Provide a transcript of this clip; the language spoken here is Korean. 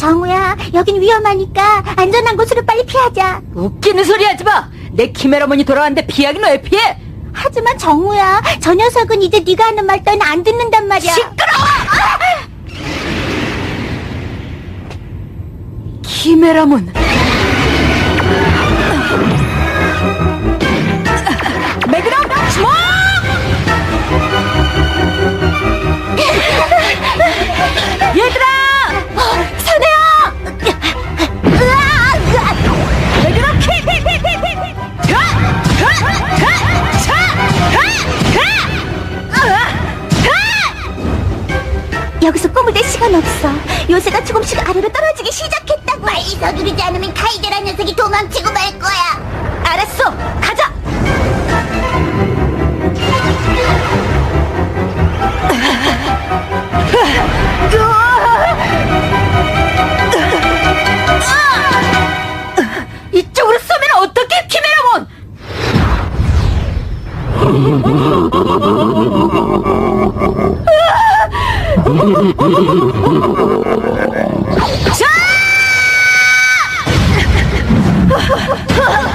정우야, 여긴 위험하니까 안전한 곳으로 빨리 피하자. 웃기는 소리 하지 마! 내 키메라몬이 돌아왔는데 피하긴 왜 피해? 하지만 정우야, 저 녀석은 이제 네가 하는 말 따윈 안 듣는단 말이야. 시끄러워! 키메라몬. 여기서 꿈을 댈 시간 없어. 요새가 조금씩 아래로 떨어지기 시작했다고. 빨리 서두르지 않으면 카이데란 녀석이 도망치고 말 거야. 알았어! 가자! 이쪽으로 쏘면 어떻게 키메라몬! 啊。